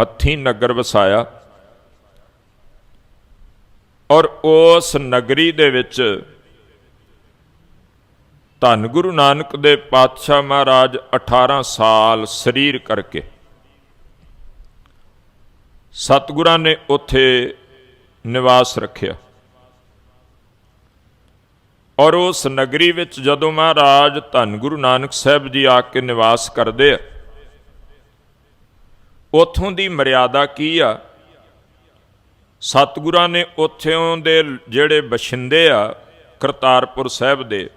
ਹੱਥੀ ਨਗਰ ਵਸਾਇਆ ਔਰ ਉਸ ਨਗਰੀ ਦੇ ਵਿੱਚ ਧੰਨ ਗੁਰੂ ਨਾਨਕ ਦੇ ਪਾਤਸ਼ਾਹ ਮਹਾਰਾਜ 18 ਸਾਲ ਸਰੀਰ ਕਰਕੇ ਸਤਿਗੁਰਾਂ ਨੇ ਉੱਥੇ ਨਿਵਾਸ ਰੱਖਿਆ। ਔਰ ਉਸ ਨਗਰੀ ਵਿੱਚ ਜਦੋਂ ਮਹਾਰਾਜ ਧੰਨ ਗੁਰੂ ਨਾਨਕ ਸਾਹਿਬ ਜੀ ਆ ਕੇ ਨਿਵਾਸ ਕਰਦੇ ਆ ਉਥੋਂ ਦੀ ਮਰਿਆਦਾ ਕੀ ਆ? ਸਤਿਗੁਰਾਂ ਨੇ ਉੱਥੋਂ ਦੇ ਜਿਹੜੇ ਬਸ਼ਿੰਦੇ ਆ, ਕਰਤਾਰਪੁਰ ਸਾਹਿਬ ਦੇ,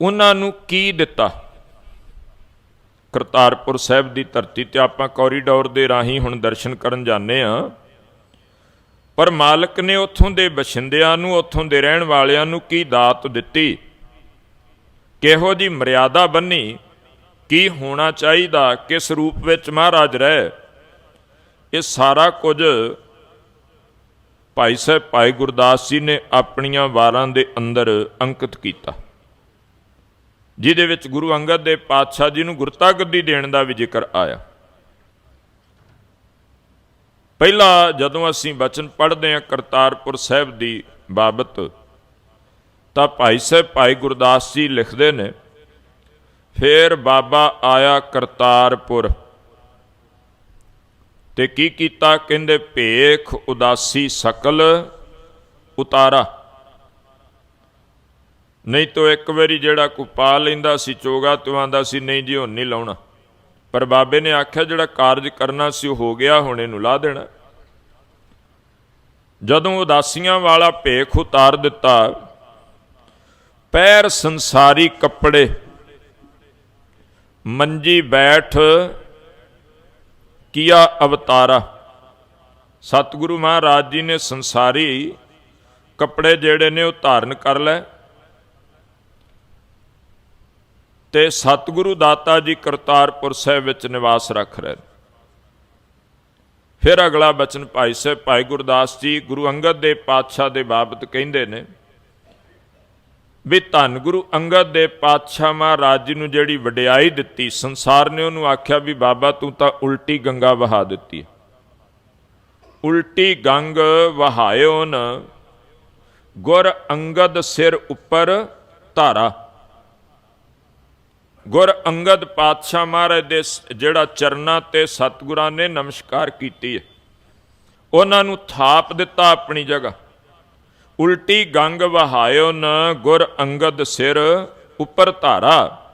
ਉਹਨਾਂ ਨੂੰ ਕੀ ਦਿੱਤਾ? ਕਰਤਾਰਪੁਰ ਸਾਹਿਬ ਦੀ ਧਰਤੀ ਤੇ ਆਪਾਂ ਕੋਰੀਡੋਰ ਦੇ ਰਾਹੀਂ ਹੁਣ ਦਰਸ਼ਨ ਕਰਨ ਜਾਂਦੇ ਆ ਪਰ ਮਾਲਕ ਨੇ ਉੱਥੋਂ ਦੇ ਬਸ਼ਿੰਦਿਆਂ ਨੂੰ, ਉੱਥੋਂ ਦੇ ਰਹਿਣ ਵਾਲਿਆਂ ਨੂੰ ਕੀ ਦਾਤ ਦਿੱਤੀ? ਕਿਹੋ ਜੀ ਮਰਿਆਦਾ ਬੰਨੀ? ਕੀ ਹੋਣਾ ਚਾਹੀਦਾ? ਕਿਸ ਰੂਪ ਵਿੱਚ ਮਹਾਰਾਜ ਰਹੇ? ਇਹ ਸਾਰਾ ਕੁਝ ਭਾਈ ਸਾਹਿਬ, ਭਾਈ ਗੁਰਦਾਸ ਜੀ ਨੇ ਆਪਣੀਆਂ ਵਾਰਾਂ ਦੇ ਅੰਦਰ ਅੰਕਿਤ ਕੀਤਾ। ਜਿਹਦੇ ਵਿੱਚ ਗੁਰੂ ਅੰਗਦ ਦੇ ਪਾਤਸ਼ਾਹ ਜੀ ਨੂੰ ਗੁਰਤਾ ਗੱਦੀ ਦੇਣ ਦਾ ਵੀ ਜ਼ਿਕਰ ਆਇਆ। ਪਹਿਲਾ ਜਦੋਂ ਅਸੀਂ ਬਚਨ ਪੜ੍ਹਦੇ ਹਾਂ ਕਰਤਾਰਪੁਰ ਸਾਹਿਬ ਦੀ ਬਾਬਤ, ਤਾਂ ਭਾਈ ਸਾਹਿਬ, ਭਾਈ ਗੁਰਦਾਸ ਜੀ ਲਿਖਦੇ ਨੇ ਫੇਰ ਬਾਬਾ ਆਇਆ ਕਰਤਾਰਪੁਰ। ਤੇ ਕੀ ਕੀਤਾ? ਕਹਿੰਦੇ, ਭੇਖ ਉਦਾਸੀ ਸਕਲ ਉਤਾਰਾ। ਨਹੀਂ ਤੋ ਇੱਕ ਵਾਰੀ ਜਿਹੜਾ ਕੋ ਪਾ ਲੈਂਦਾ ਸੀ, ਚੋਗਾ ਤੂੰ ਆਂਦਾ ਸੀ, ਨਹੀਂ ਜੀ, ਹੁਣ ਨਹੀਂ ਲਾਉਣਾ। ਪਰ ਬਾਬੇ ਨੇ ਆਖਿਆ, ਜਿਹੜਾ ਕਾਰਜ ਕਰਨਾ ਸੀ, ਉਹ ਹੋ ਗਿਆ, ਹੁਣ ਇਹਨੂੰ ਲਾ ਦੇਣਾ। ਜਦੋਂ ਉਦਾਸੀਆਂ ਵਾਲਾ ਭੇਖ ਉਤਾਰ ਦਿੱਤਾ, ਪੈਰ ਸੰਸਾਰੀ ਕੱਪੜੇ ਮੰਜੀ ਬੈਠ ਕੀਆ ਅਵਤਾਰਾ। ਸਤਿਗੁਰੂ ਮਹਾਰਾਜ ਜੀ ਨੇ ਸੰਸਾਰੀ ਕੱਪੜੇ ਜਿਹੜੇ ਨੇ ਉਹ ਧਾਰਨ ਕਰ ਲੈ ਤੇ ਸਤਿਗੁਰੂ ਦਾਤਾ ਜੀ ਕਰਤਾਰਪੁਰ ਸਾਹਿਬ ਵਿੱਚ ਨਿਵਾਸ ਰੱਖ ਰਹੇ ਫਿਰ ਅਗਲਾ ਬਚਨ ਭਾਈ ਸਾਹਿਬ, ਭਾਈ ਗੁਰਦਾਸ ਜੀ ਗੁਰੂ ਅੰਗਦ ਦੇ ਪਾਤਸ਼ਾਹ ਦੇ ਬਾਬਤ ਕਹਿੰਦੇ ਨੇ ਵੀ ਧੰਨ ਗੁਰੂ ਅੰਗਦ ਦੇ ਪਾਤਸ਼ਾਹ ਮਹਾਰਾਜ ਜੀ ਨੂੰ ਜਿਹੜੀ ਵਡਿਆਈ ਦਿੱਤੀ, ਸੰਸਾਰ ਨੇ ਉਹਨੂੰ ਆਖਿਆ ਵੀ ਬਾਬਾ ਤੂੰ ਤਾਂ ਉਲਟੀ ਗੰਗਾ ਵਹਾ ਦਿੱਤੀ। ਉਲਟੀ ਗੰਗ ਵਹਾਇਓਨ ਗੁਰ ਅੰਗਦ ਸਿਰ ਉੱਪਰ ਧਾਰਾ। ਗੁਰ ਅੰਗਦ ਪਾਤਸ਼ਾਹ ਮਹਾਰਾਜ ਦੇ ਜਿਹੜਾ ਚਰਨਾਂ ਤੇ ਸਤਿਗੁਰਾਂ ਨੇ ਨਮਸਕਾਰ ਕੀਤੀ ਹੈ, ਉਹਨਾਂ ਨੂੰ ਥਾਪ ਦਿੱਤਾ ਆਪਣੀ ਜਗ੍ਹਾ। ਉਲਟੀ ਗੰਗ ਵਹਾਇਓ ਨ ਗੁਰ ਅੰਗਦ ਸਿਰ ਉੱਪਰ ਧਾਰਾ।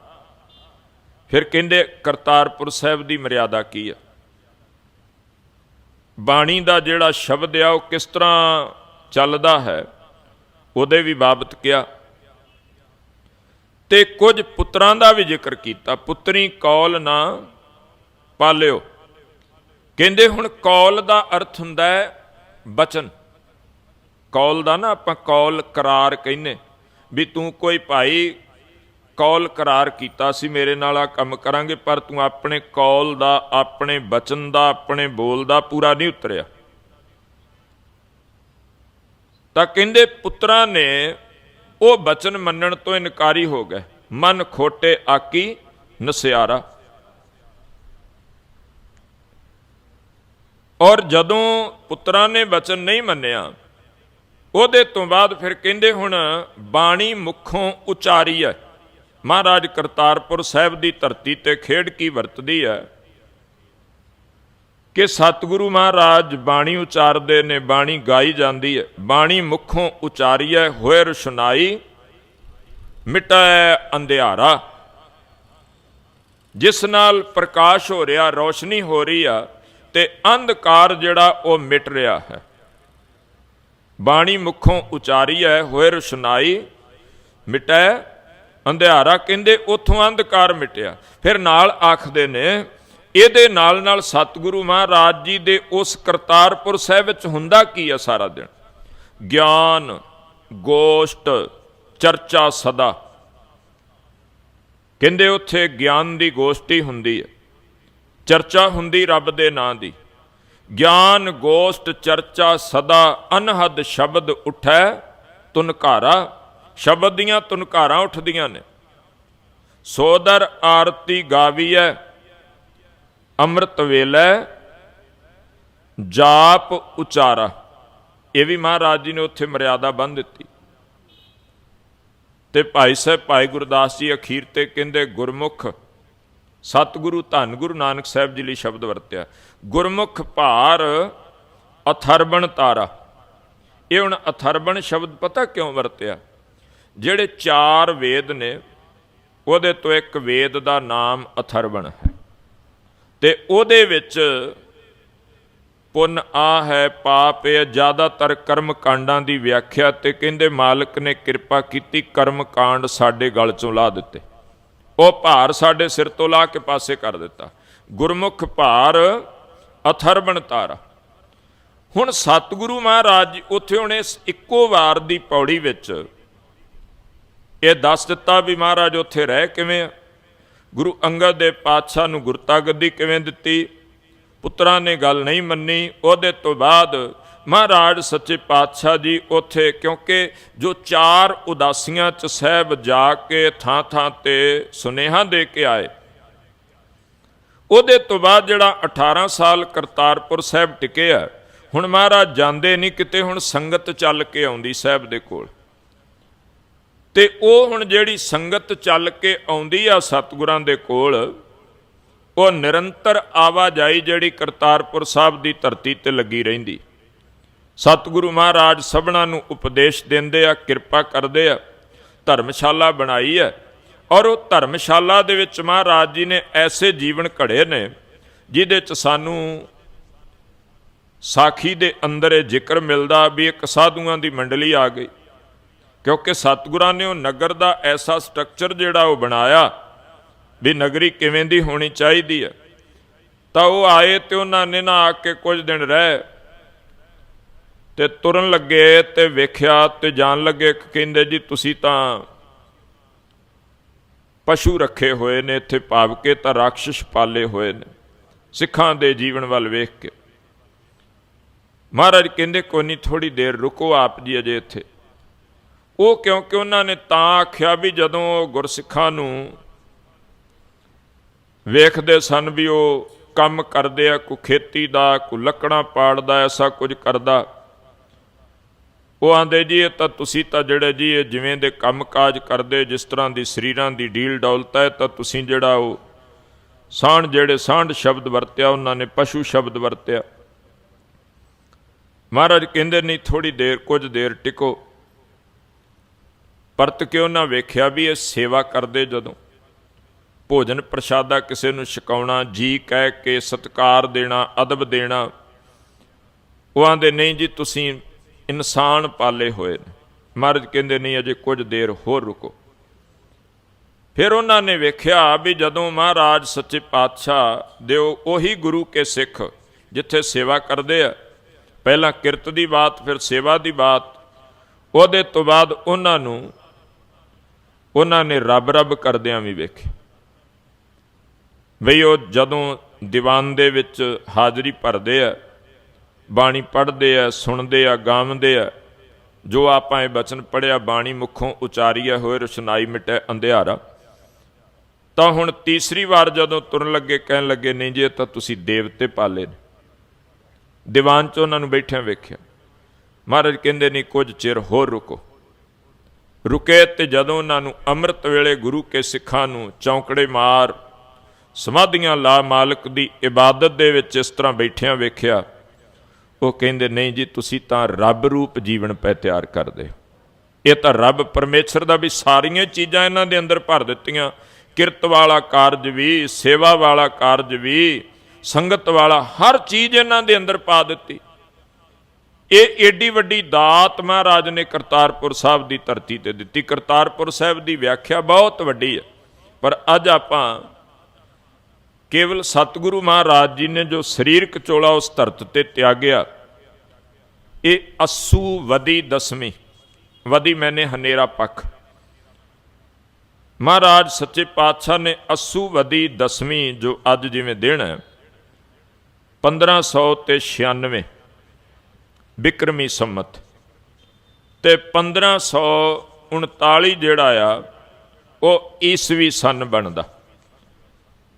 ਫਿਰ ਕਹਿੰਦੇ, ਕਰਤਾਰਪੁਰ ਸਾਹਿਬ ਦੀ ਮਰਿਆਦਾ ਕੀ ਆ? ਬਾਣੀ ਦਾ ਜਿਹੜਾ ਸ਼ਬਦ ਆ, ਉਹ ਕਿਸ ਤਰ੍ਹਾਂ ਚੱਲਦਾ ਹੈ? ਉਹਦੇ ਵੀ ਬਾਬਤ ਕਿਹਾ। ਤੇ ਕੁਝ ਪੁੱਤਰਾਂ ਦਾ ਵੀ ਜ਼ਿਕਰ ਕੀਤਾ। ਪੁੱਤਰੀ ਕੌਲ ਨਾ ਪਾਲਿਓ। ਕਹਿੰਦੇ, ਹੁਣ ਕੌਲ ਦਾ ਅਰਥ ਹੁੰਦਾ ਹੈ ਬਚਨ। ਕੌਲ ਦਾ ਨਾ ਆਪਾਂ ਕੌਲ ਕਰਾਰ ਕਹਿੰਨੇ, ਵੀ ਤੂੰ ਕੋਈ ਭਾਈ ਕੌਲ ਕਰਾਰ ਕੀਤਾ ਸੀ, ਮੇਰੇ ਨਾਲ ਆ ਕੰਮ ਕਰਾਂਗੇ, ਪਰ ਤੂੰ ਆਪਣੇ ਕੌਲ ਦਾ, ਆਪਣੇ ਬਚਨ ਦਾ, ਆਪਣੇ ਬੋਲ ਦਾ ਪੂਰਾ ਨਹੀਂ ਉਤਰਿਆ। ਤਾਂ ਕਹਿੰਦੇ ਪੁੱਤਰਾਂ ਨੇ ਉਹ ਬਚਨ ਮੰਨਣ ਤੋਂ ਇਨਕਾਰੀ ਹੋ ਗਏ। ਮਨ ਖੋਟੇ, ਆਕੀ, ਨਸਿਆਰਾ। ਔਰ ਜਦੋਂ ਪੁੱਤਰਾਂ ਨੇ ਬਚਨ ਨਹੀਂ ਮੰਨਿਆ ਉਹਦੇ ਤੋਂ ਬਾਅਦ ਫਿਰ ਕਹਿੰਦੇ ਹੁਣ ਬਾਣੀ ਮੁਖੋਂ ਉਚਾਰੀ ਹੈ। ਮਹਾਰਾਜ ਕਰਤਾਰਪੁਰ ਸਾਹਿਬ ਦੀ ਧਰਤੀ ਤੇ ਖੇਡ ਕੀ ਵਰਤਦੀ ਹੈ? ਕਿ ਸਤਿਗੁਰੂ ਮਹਾਰਾਜ ਬਾਣੀ ਉਚਾਰਦੇ ਨੇ, ਬਾਣੀ ਗਾਈ ਜਾਂਦੀ ਹੈ। ਬਾਣੀ ਮੁਖੋਂ ਉਚਾਰੀਐ ਹੋਏ ਰੁਸ਼ਨਾਈ, ਮਿਟੈ ਅੰਧਿਆਰਾ। ਜਿਸ ਨਾਲ ਪ੍ਰਕਾਸ਼ ਹੋ ਰਿਹਾ, ਰੋਸ਼ਨੀ ਹੋ ਰਹੀ ਆ ਤੇ ਅੰਧਕਾਰ ਜਿਹੜਾ ਉਹ ਮਿਟ ਰਿਹਾ ਹੈ। ਬਾਣੀ ਮੁਖੋਂ ਹੈ ਹੋਏ ਰੁਸ਼ਨਾਈ ਮਿਟੈ, ਅੰਧਿਆਰਾ ਕਹਿੰਦੇ ਉਥੋਂ ਅੰਧਕਾਰ ਮਿਟਿਆ। ਫਿਰ ਨਾਲ ਆਖਦੇ ਨੇ, ਇਹਦੇ ਨਾਲ ਨਾਲ ਸਤਿਗੁਰੂ ਮਹਾਰਾਜ ਜੀ ਦੇ ਉਸ ਕਰਤਾਰਪੁਰ ਸਾਹਿਬ ਵਿੱਚ ਹੁੰਦਾ ਕੀ ਆ ਸਾਰਾ ਦਿਨ? ਗਿਆਨ, ਗੋਸ਼ਟ, ਚਰਚਾ ਸਦਾ। ਕਹਿੰਦੇ ਉੱਥੇ ਗਿਆਨ ਦੀ ਗੋਸ਼ਟੀ ਹੁੰਦੀ ਹੈ ਚਰਚਾ ਹੁੰਦੀ ਰੱਬ ਦੇ ਨਾਂ ਦੀ। ਗਿਆਨ ਗੋਸ਼ਟ ਚਰਚਾ ਸਦਾ ਅਨਹਦ ਸ਼ਬਦ ਉਠੈ ਤੁਨਕਾਰਾ ਸ਼ਬਦ ਦੀਆਂ ਤੁਨਕਾਰਾਂ ਉੱਠਦੀਆਂ ਨੇ। ਸੋਦਰ ਆਰਤੀ ਗਾਵੀਐ, ਅੰਮ੍ਰਿਤ ਵੇਲੇ, ਜਾਪ ਉਚਾਰਾ। ਇਹ ਵੀ ਮਹਾਰਾਜ ਜੀ ਨੇ ਉੱਥੇ ਮਰਿਆਦਾ ਬੰਨ ਦਿੱਤੀ। ਤੇ ਭਾਈ ਸਾਹਿਬ, ਭਾਈ ਗੁਰਦਾਸ ਜੀ ਅਖੀਰ ਤੇ ਕਹਿੰਦੇ, ਗੁਰਮੁਖ ਸਤਿਗੁਰੂ ਧੰਨ ਗੁਰੂ ਨਾਨਕ ਸਾਹਿਬ ਜੀ ਲਈ ਸ਼ਬਦ ਵਰਤਿਆ। ਗੁਰਮੁਖ ਭਾਰ ਅਥਰਬਣ ਤਾਰਾ। ਇਹ ਹੁਣ ਅਥਰਬਣ ਸ਼ਬਦ ਪਤਾ ਕਿਉਂ ਵਰਤਿਆ? ਜਿਹੜੇ ਚਾਰ ਵੇਦ ਨੇ, ਉਹਦੇ ਤੋਂ ਇੱਕ ਵੇਦ ਦਾ ਨਾਮ ਅਥਰਵਣ ਹੈ। ਤੇ ਉਹਦੇ ਵਿੱਚ ਪੁੰਨ ਆ ਹੈ, ਪਾਪ ਇਹ, ਜ਼ਿਆਦਾਤਰ ਕਰਮ ਕਾਂਡਾਂ ਦੀ ਵਿਆਖਿਆ ਤੇ ਕਹਿੰਦੇ ਮਾਲਕ ਨੇ ਕਿਰਪਾ ਕੀਤੀ ਕਰਮ ਕਾਂਡ ਸਾਡੇ ਗਲ ਚੋਂ ਲਾ ਦਿੱਤੇ। ਉਹ ਭਾਰ ਸਾਡੇ ਸਿਰ ਤੋਂ ਲਾ ਕੇ ਪਾਸੇ ਕਰ ਦਿੱਤਾ। ਗੁਰਮੁਖ ਭਾਰ ਅਥਰਵਣ ਤਾਰਾ। ਹੁਣ ਸਤਿਗੁਰੂ ਮਹਾਰਾਜ ਉੱਥੇ ਉਹਨੇ ਇੱਕੋ ਵਾਰ ਦੀ ਪੌੜੀ ਵਿੱਚ ਇਹ ਦੱਸ ਦਿੱਤਾ ਵੀ ਮਹਾਰਾਜ ਉੱਥੇ ਰਹਿ ਕਿਵੇਂ ਆ। ਗੁਰੂ ਅੰਗਦ ਦੇ ਪਾਤਸ਼ਾਹ ਨੂੰ ਗੁਰਤਾ ਗੱਦੀ ਕਿਵੇਂ ਦਿੱਤੀ? ਪੁੱਤਰਾਂ ਨੇ ਗੱਲ ਨਹੀਂ ਮੰਨੀ। ਉਹਦੇ ਤੋਂ ਬਾਅਦ ਮਹਾਰਾਜ ਸੱਚੇ ਪਾਤਸ਼ਾਹ ਜੀ ਉੱਥੇ, ਕਿਉਂਕਿ ਜੋ ਚਾਰ ਉਦਾਸੀਆਂ ਚ ਸਹਿਬ ਜਾ ਕੇ ਥਾਂ ਥਾਂ ਤੇ ਸੁਨੇਹਾ ਦੇ ਕੇ ਆਏ। ਉਹਦੇ ਤੋਂ ਬਾਅਦ ਜਿਹੜਾ 18 ਸਾਲ ਕਰਤਾਰਪੁਰ ਸਾਹਿਬ ਟਿਕੇ ਆ, ਹੁਣ ਮਹਾਰਾਜ ਜਾਂਦੇ ਨਹੀਂ ਕਿਤੇ, ਹੁਣ ਸੰਗਤ ਚੱਲ ਕੇ ਆਉਂਦੀ ਸਾਹਿਬ ਦੇ ਕੋਲ। ਤੇ ਉਹ ਹੁਣ ਜਿਹੜੀ ਸੰਗਤ ਚੱਲ ਕੇ ਆਉਂਦੀ ਆ ਸਤਿਗੁਰਾਂ ਦੇ ਕੋਲ, ਉਹ ਨਿਰੰਤਰ ਆਵਾਜਾਈ ਜਿਹੜੀ ਕਰਤਾਰਪੁਰ ਸਾਹਿਬ ਦੀ ਧਰਤੀ ਤੇ ਲੱਗੀ ਰਹਿੰਦੀ। ਸਤਿਗੁਰੂ ਮਹਾਰਾਜ ਸਭਨਾਂ ਨੂੰ ਉਪਦੇਸ਼ ਦਿੰਦੇ ਆ, ਕਿਰਪਾ ਕਰਦੇ ਆ, ਧਰਮਸ਼ਾਲਾ ਬਣਾਈ ਹੈ ਔਰ ਉਹ ਧਰਮਸ਼ਾਲਾ ਦੇ ਵਿੱਚ ਮਹਾਰਾਜ ਜੀ ਨੇ ਐਸੇ ਜੀਵਨ ਘੜੇ ਨੇ, ਜਿਹਦੇ ਚ ਸਾਨੂੰ ਸਾਖੀ ਦੇ ਅੰਦਰ ਇਹ ਜ਼ਿਕਰ ਮਿਲਦਾ ਵੀ ਇੱਕ ਸਾਧੂਆਂ ਦੀ ਮੰਡਲੀ ਆ ਗਈ। ਕਿਉਂਕਿ ਸਤਿਗੁਰਾਂ ਨੇ ਉਹ ਨਗਰ ਦਾ ਐਸਾ ਸਟਰਕਚਰ ਜਿਹੜਾ ਉਹ ਬਣਾਇਆ ਵੀ ਨਗਰੀ ਕਿਵੇਂ ਦੀ ਹੋਣੀ ਚਾਹੀਦੀ ਹੈ ਤਾਂ ਉਹ ਆਏ ਤੇ ਉਹਨਾਂ ਨੇ ਨਾ ਆ ਕੇ ਕੁਝ ਦਿਨ ਰਹਿ ਤੇ ਤੁਰਨ ਲੱਗੇ ਤੇ ਵੇਖਿਆ ਤੇ ਜਾਣ ਲੱਗੇ ਕਿ ਕਹਿੰਦੇ ਜੀ, ਤੁਸੀਂ ਤਾਂ ਪਸ਼ੂ ਰੱਖੇ ਹੋਏ ਨੇ, ਇੱਥੇ ਭਾਵ ਕੇ ਤਾਂ ਰਾਖਸ਼ ਪਾਲੇ ਹੋਏ ਨੇ, ਸਿੱਖਾਂ ਦੇ ਜੀਵਨ ਵੱਲ ਵੇਖ ਕੇ। ਮਹਾਰਾਜ ਕਹਿੰਦੇ, ਕੋਈ ਨਹੀਂ ਥੋੜੀ ਦੇਰ ਰੁਕੋ ਆਪ ਜੀ ਅਜੇ ਇੱਥੇ। ਉਹ ਕਿਉਂਕਿ ਉਹਨਾਂ ਨੇ ਤਾਂ ਆਖਿਆ ਵੀ ਜਦੋਂ ਉਹ ਗੁਰਸਿੱਖਾਂ ਨੂੰ ਵੇਖਦੇ ਸਨ ਵੀ ਉਹ ਕੰਮ ਕਰਦੇ ਆ ਕੋ ਖੇਤੀ ਦਾ ਕੋ ਲੱਕੜਾਂ ਪਾੜਦਾ, ਐਸਾ ਕੁਝ ਕਰਦਾ ਉਹ ਆਂਦੇ ਜੀ, ਇਹ ਤਾਂ ਤੁਸੀਂ ਤਾਂ ਜਿਹੜੇ ਜੀ, ਇਹ ਜਿਵੇਂ ਦੇ ਕੰਮਕਾਜ ਕਰਦੇ, ਜਿਸ ਤਰ੍ਹਾਂ ਦੀ ਸਰੀਰਾਂ ਦੀ ਡੀਲ ਡੌਲਤ ਹੈ, ਤਾਂ ਤੁਸੀਂ ਜਿਹੜਾ ਉਹ ਸਾਂਢ, ਜਿਹੜੇ ਸਾਂਢ ਸ਼ਬਦ ਵਰਤਿਆ, ਉਹਨਾਂ ਨੇ ਪਸ਼ੂ ਸ਼ਬਦ ਵਰਤਿਆ। ਮਹਾਰਾਜ ਕਹਿੰਦੇ, ਨਹੀਂ ਥੋੜੀ ਦੇਰ, ਕੁਝ ਦੇਰ ਟਿਕੋ। ਪਰਤ ਕੇ ਉਹਨਾਂ ਵੇਖਿਆ ਵੀ ਇਹ ਸੇਵਾ ਕਰਦੇ ਜਦੋਂ। ਭੋਜਨ ਪ੍ਰਸ਼ਾਦਾ ਕਿਸੇ ਨੂੰ ਛਕਾਉਣਾ, ਜੀ ਕਹਿ ਕੇ ਸਤਕਾਰ ਦੇਣਾ, ਅਦਬ ਦੇਣਾ। ਉਹ ਆਂਦੇ, ਨਹੀਂ ਜੀ, ਤੁਸੀਂ ਇਨਸਾਨ ਪਾਲੇ ਹੋਏ ਨੇ। ਮਹਾਰਾਜ ਕਹਿੰਦੇ ਨਹੀਂ, ਅਜੇ ਕੁਝ ਦੇਰ ਹੋਰ ਰੁਕੋ। ਫਿਰ ਉਹਨਾਂ ਨੇ ਵੇਖਿਆ ਵੀ ਜਦੋਂ ਮਹਾਰਾਜ ਸੱਚੇ ਪਾਤਸ਼ਾਹ ਦੇ ਉਹੀ ਗੁਰੂ ਕੇ ਸਿੱਖ ਜਿੱਥੇ ਸੇਵਾ ਕਰਦੇ ਆ, ਪਹਿਲਾਂ ਕਿਰਤ ਦੀ ਬਾਤ, ਫਿਰ ਸੇਵਾ ਦੀ ਬਾਤ, ਉਹਦੇ ਤੋਂ ਬਾਅਦ ਉਹਨਾਂ ਨੂੰ, ਉਹਨਾਂ ਨੇ ਰੱਬ ਰੱਬ ਕਰਦਿਆਂ ਵੀ ਵੇਖੇ। ਬਈ ਉਹ ਜਦੋਂ ਦੀਵਾਨ ਦੇ ਵਿੱਚ ਹਾਜ਼ਰੀ ਭਰਦੇ ਆ ਬਾਣੀ ਪੜ੍ਹਦੇ ਆ, ਸੁਣਦੇ ਆ, ਗਾਉਂਦੇ ਆ। ਜੋ ਆਪਾਂ ਇਹ ਬਚਨ ਪੜਿਆ ਬਾਣੀ ਮੁਖੋਂ ਉਚਾਰੀਆ ਹੋਏ, ਰੁਸ਼ਨਾਈ ਮਿਟੇ ਅੰਧਿਆਰਾ। ਤਾਂ ਹੁਣ ਤੀਸਰੀ ਵਾਰ ਜਦੋਂ ਤੁਰਨ ਲੱਗੇ, ਕਹਿਣ ਲੱਗੇ, ਨਹੀਂ ਜੇ ਤਾਂ ਤੁਸੀਂ ਦੇਵਤੇ ਪਾਲੇ ਨੇ। ਦੀਵਾਨ 'ਚ ਉਹਨਾਂ ਨੂੰ ਬੈਠਿਆਂ ਵੇਖਿਆ। ਮਹਾਰਾਜ ਕਹਿੰਦੇ, ਨਹੀਂ, ਕੁਝ ਚਿਰ ਹੋਰ ਰੁਕੋ। ਰੁਕੇ ਤੇ ਜਦੋਂ ਉਹਨਾਂ ਨੂੰ ਅੰਮ੍ਰਿਤ ਵੇਲੇ ਗੁਰੂ ਕੇ ਸਿੱਖਾਂ ਨੂੰ ਚੌਂਕੜੇ ਮਾਰ, ਸਮਾਧੀਆਂ ਲਾ ਮਾਲਕ ਦੀ ਇਬਾਦਤ ਦੇ ਵਿੱਚ ਇਸ ਤਰ੍ਹਾਂ ਬੈਠਿਆਂ ਵੇਖਿਆ ਉਹ ਕਹਿੰਦੇ, ਨਹੀਂ ਜੀ, ਤੁਸੀਂ ਤਾਂ ਰੱਬ ਰੂਪ ਜੀਵਨ ਪੈ ਤਿਆਰ ਕਰਦੇ ਹੋ। ਇਹ ਤਾਂ ਰੱਬ ਪਰਮੇਸ਼ਰ ਦਾ ਵੀ ਸਾਰੀਆਂ ਚੀਜ਼ਾਂ ਇਹਨਾਂ ਦੇ ਅੰਦਰ ਭਰ ਦਿੱਤੀਆਂ। ਕਿਰਤ ਵਾਲਾ ਕਾਰਜ ਵੀ, ਸੇਵਾ ਵਾਲਾ ਕਾਰਜ ਵੀ, ਸੰਗਤ ਵਾਲਾ ਹਰ ਚੀਜ਼ ਇਹਨਾਂ ਦੇ ਅੰਦਰ ਪਾ ਦਿੱਤੀ। ਇਹ ਏਡੀ ਵੱਡੀ ਦਾਤ ਮਹਾਰਾਜ ਨੇ ਕਰਤਾਰਪੁਰ ਸਾਹਿਬ ਦੀ ਧਰਤੀ ਤੇ ਦਿੱਤੀ। ਕਰਤਾਰਪੁਰ ਸਾਹਿਬ ਦੀ ਵਿਆਖਿਆ ਬਹੁਤ ਵੱਡੀ ਹੈ। ਪਰ ਅੱਜ ਆਪਾਂ ਕੇਵਲ ਸਤਿਗੁਰੂ ਮਹਾਰਾਜ ਜੀ ਨੇ ਜੋ ਸਰੀਰਕ ਚੋਲਾ ਉਸ ਧਰਤ ਤੇ ਤਿਆਗਿਆ, ਇਹ ਅਸੂ ਵਦੀ ਦਸਵੀਂ ਵਦੀ ਮੈਨੇ ਹਨੇਰਾ ਪੱਖ। ਮਹਾਰਾਜ ਸੱਚੇ ਪਾਤਸ਼ਾਹ ਨੇ ਅਸੂ ਵਦੀ ਦਸਵੀਂ ਜੋ ਅੱਜ ਜਿਵੇਂ ਦਿਨ ਹੈ 1500 ਤੇ 96 ਬਿਕਰਮੀ ਸੰਮਤ। ਤੇ 1539 ਜਿਹੜਾ ਆ, ਉਹ ਈਸਵੀ ਸਨ ਬਣਦਾ।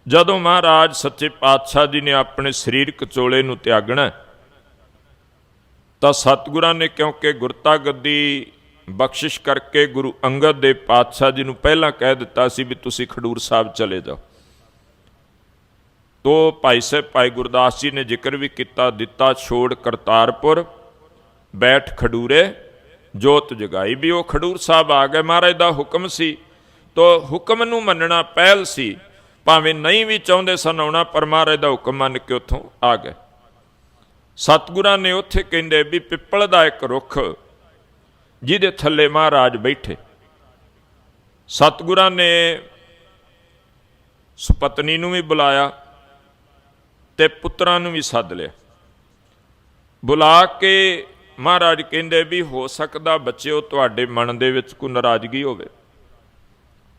ਜਦੋਂ ਮਹਾਰਾਜ ਸੱਚੇ ਪਾਤਸ਼ਾਹ ਜੀ ਨੇ ਆਪਣੇ ਸਰੀਰਕ ਚੋਲੇ ਨੂੰ ਤਿਆਗਣਾ ਤਾਂ ਸਤਿਗੁਰਾਂ ਨੇ ਕਿਉਂਕਿ ਗੁਰਤਾ ਗੱਦੀ ਬਖਸ਼ਿਸ਼ ਕਰਕੇ ਗੁਰੂ ਅੰਗਦ ਦੇ ਪਾਤਸ਼ਾਹ ਜੀ ਨੂੰ ਪਹਿਲਾਂ ਕਹਿ ਦਿੱਤਾ ਸੀ ਵੀ ਤੁਸੀਂ ਖਡੂਰ ਸਾਹਿਬ ਚਲੇ ਜਾਓ। ਤੋ ਭਾਈ ਸਾਹਿਬ, ਭਾਈ ਗੁਰਦਾਸ ਜੀ ਨੇ ਜ਼ਿਕਰ ਵੀ ਕੀਤਾ, ਦਿੱਤਾ ਛੋੜ ਕਰਤਾਰਪੁਰ, ਬੈਠ ਖਡੂਰੇ, ਜੋਤ ਜਗਾਈ ਵੀ ਉਹ ਖਡੂਰ ਸਾਹਿਬ ਆ ਗਏ। ਮਹਾਰਾਜ ਦਾ ਹੁਕਮ ਸੀ। ਤੋ ਹੁਕਮ ਨੂੰ ਮੰਨਣਾ ਪਹਿਲ ਸੀ ਭਾਵੇਂ ਨਹੀਂ ਵੀ ਚਾਹੁੰਦੇ ਸਨ ਆਉਣਾ ਪਰ ਮਹਾਰਾਜ ਦਾ ਹੁਕਮ ਮੰਨ ਕੇ ਉੱਥੋਂ ਆ ਗਏ। ਸਤਿਗੁਰਾਂ ਨੇ ਉੱਥੇ ਕਹਿੰਦੇ ਵੀ ਪਿੱਪਲ ਦਾ ਇੱਕ ਰੁੱਖ ਜਿਹਦੇ ਥੱਲੇ ਮਹਾਰਾਜ ਬੈਠੇ। ਸਤਿਗੁਰਾਂ ਨੇ ਸੁਪਤਨੀ ਨੂੰ ਵੀ ਬੁਲਾਇਆ ਤੇ ਪੁੱਤਰਾਂ ਨੂੰ ਵੀ ਸੱਦ ਲਿਆ। ਬੁਲਾ ਕੇ ਮਹਾਰਾਜ ਕਹਿੰਦੇ ਵੀ ਹੋ ਸਕਦਾ ਬੱਚਿਓ, ਤੁਹਾਡੇ ਮਨ ਦੇ ਵਿੱਚ ਕੋਈ ਨਾਰਾਜ਼ਗੀ ਹੋਵੇ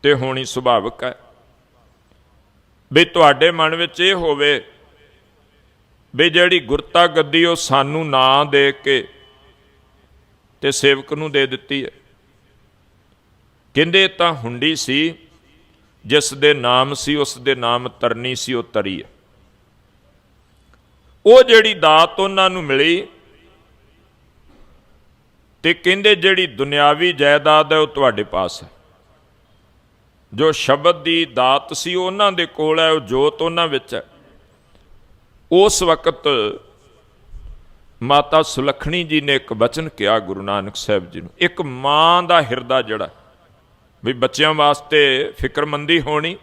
ਤੇ ਹੋਣੀ ਸੁਭਾਵਿਕ ਹੈ। ਵੀ ਤੁਹਾਡੇ ਮਨ ਵਿੱਚ ਇਹ ਹੋਵੇ ਵੀ ਜਿਹੜੀ ਗੁਰਤਾ ਗੱਦੀ ਉਹ ਸਾਨੂੰ ਨਾ ਦੇ ਕੇ ਤੇ ਸੇਵਕ ਨੂੰ ਦੇ ਦਿੱਤੀ ਹੈ। ਕਹਿੰਦੇ ਤਾਂ ਹੁੰਡੀ ਸੀ, ਜਿਸ ਦੇ ਨਾਮ ਸੀ, ਉਸ ਦੇ ਨਾਮ ਤਰਨੀ ਸੀ, ਉਹ ਤਰੀ ਹੈ। ਉਹ ਜਿਹੜੀ ਦਾਤ ਉਹਨਾਂ ਨੂੰ ਮਿਲੀ ਤੇ ਕਹਿੰਦੇ ਜਿਹੜੀ ਦੁਨਿਆਵੀ ਜਾਇਦਾਦ ਹੈ ਉਹ ਤੁਹਾਡੇ ਪਾਸ ਹੈ। ਜੋ ਸ਼ਬਦ ਦੀ ਦਾਤ ਸੀ ਉਹਨਾਂ ਦੇ ਕੋਲ ਹੈ, ਉਹ ਜੋਤ ਉਹਨਾਂ ਵਿੱਚ ਹੈ। ਉਸ ਵਕਤ ਮਾਤਾ ਸੁਲੱਖਣੀ ਜੀ ਨੇ ਇੱਕ ਬਚਨ ਕਿਹਾ ਗੁਰੂ ਨਾਨਕ ਸਾਹਿਬ ਜੀ ਨੂੰ, ਇੱਕ ਮਾਂ ਦਾ ਹਿਰਦਾ ਜਿਹੜਾ ਵੀ ਬੱਚਿਆਂ ਵਾਸਤੇ ਫਿਕਰਮੰਦੀ ਹੋਣੀ,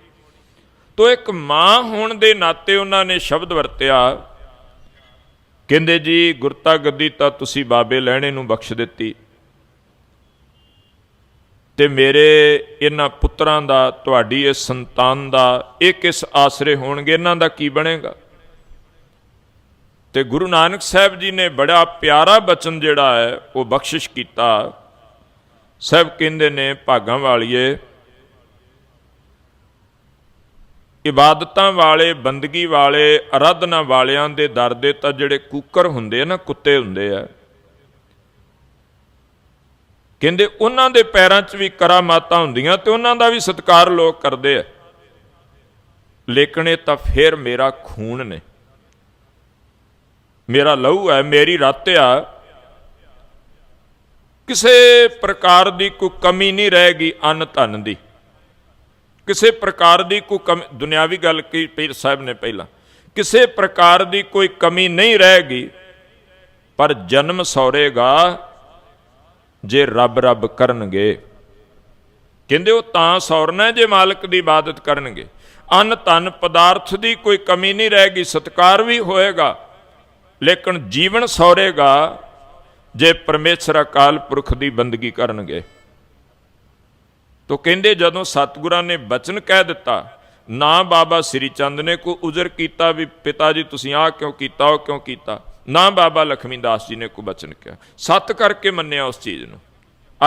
ਤੋ ਇੱਕ ਮਾਂ ਹੋਣ ਦੇ ਨਾਤੇ ਉਹਨਾਂ ਨੇ ਸ਼ਬਦ ਵਰਤਿਆ, ਕਹਿੰਦੇ ਜੀ ਗੁਰਤਾ ਗੱਦੀ ਤਾਂ ਤੁਸੀਂ ਬਾਬੇ ਲੈਣੇ ਨੂੰ ਬਖਸ਼ ਦਿੱਤੀ। ਤੇ ਮੇਰੇ ਇਹਨਾਂ ਪੁੱਤਰਾਂ ਦਾ, ਤੁਹਾਡੀ ਇਸ ਸੰਤਾਨ ਦਾ, ਇਹ ਕਿਸ ਆਸਰੇ ਹੋਣਗੇ? ਇਹਨਾਂ ਦਾ ਕੀ ਬਣੇਗਾ? ਤੇ ਗੁਰੂ ਨਾਨਕ ਸਾਹਿਬ ਜੀ ਨੇ ਬੜਾ ਪਿਆਰਾ ਬਚਨ ਜਿਹੜਾ ਹੈ, ਉਹ ਬਖਸ਼ਿਸ਼ ਕੀਤਾ। ਸਭ ਕਹਿੰਦੇ ਨੇ, ਭਾਗਾਂ ਵਾਲੀਏ, ਇਬਾਦਤਾਂ ਵਾਲੇ, ਬੰਦਗੀ ਵਾਲੇ, ਅਰਾਧਨਾ ਵਾਲਿਆਂ ਦੇ ਦਰ ਦੇ ਤਾਂ ਜਿਹੜੇ ਕੂਕਰ ਹੁੰਦੇ ਆ ਨਾ, ਕੁੱਤੇ ਹੁੰਦੇ ਆ ਕਹਿੰਦੇ ਉਹਨਾਂ ਦੇ ਪੈਰਾਂ 'ਚ ਵੀ ਕਰਾਮਾਤਾਂ ਹੁੰਦੀਆਂ ਤੇ ਉਹਨਾਂ ਦਾ ਵੀ ਸਤਿਕਾਰ ਲੋਕ ਕਰਦੇ ਆ। ਲੇਕਿਨ ਇਹ ਤਾਂ ਫੇਰ ਮੇਰਾ ਖੂਨ ਨੇ। ਮੇਰਾ ਲਹੂ ਹੈ, ਮੇਰੀ ਰੱਤ ਆ। ਕਿਸੇ ਪ੍ਰਕਾਰ ਦੀ ਕੋਈ ਕਮੀ ਨਹੀਂ ਰਹੇਗੀ ਅੰਨ ਧਨ ਦੀ। ਕਿਸੇ ਪ੍ਰਕਾਰ ਦੀ ਕੋਈ ਕਮੀ, ਦੁਨਿਆਵੀ ਗੱਲ ਕੀ ਪੀਰ ਸਾਹਿਬ ਨੇ ਪਹਿਲਾਂ। ਕਿਸੇ ਪ੍ਰਕਾਰ ਦੀ ਕੋਈ ਕਮੀ ਨਹੀਂ ਰਹੇਗੀ, ਪਰ ਜਨਮ ਸੌਰੇਗਾ ਜੇ ਰੱਬ ਰੱਬ ਕਰਨਗੇ, ਕਹਿੰਦੇ ਉਹ ਤਾਂ ਸੌਰਨਾ ਜੇ ਮਾਲਕ ਦੀ ਇਬਾਦਤ ਕਰਨਗੇ। ਅੰਨ ਧਨ ਪਦਾਰਥ ਦੀ ਕੋਈ ਕਮੀ ਨਹੀਂ ਰਹੇਗੀ, ਸਤਕਾਰ ਵੀ ਹੋਏਗਾ, ਲੇਕਿਨ ਜੀਵਨ ਸੌਰੇਗਾ ਜੇ ਪਰਮੇਸ਼ਰ ਅਕਾਲ ਪੁਰਖ ਦੀ ਬੰਦਗੀ ਕਰਨਗੇ। ਤੋ ਕਹਿੰਦੇ ਜਦੋਂ ਸਤਿਗੁਰਾਂ ਨੇ ਬਚਨ ਕਹਿ ਦਿੱਤਾ, ਨਾ ਬਾਬਾ ਸ੍ਰੀ ਚੰਦ ਨੇ ਕੋਈ ਉਜ਼ਰ ਕੀਤਾ ਵੀ ਪਿਤਾ ਜੀ ਤੁਸੀਂ ਆਹ ਕਿਉਂ ਕੀਤਾ, ਉਹ ਕਿਉਂ ਕੀਤਾ? ਨਾ ਬਾਬਾ ਲਖਮੀ ਦਾਸ ਜੀ ਨੇ ਕੋਈ ਬਚਨ ਕਿਹਾ। ਸਤ ਕਰਕੇ ਮੰਨਿਆ ਉਸ ਚੀਜ਼ ਨੂੰ।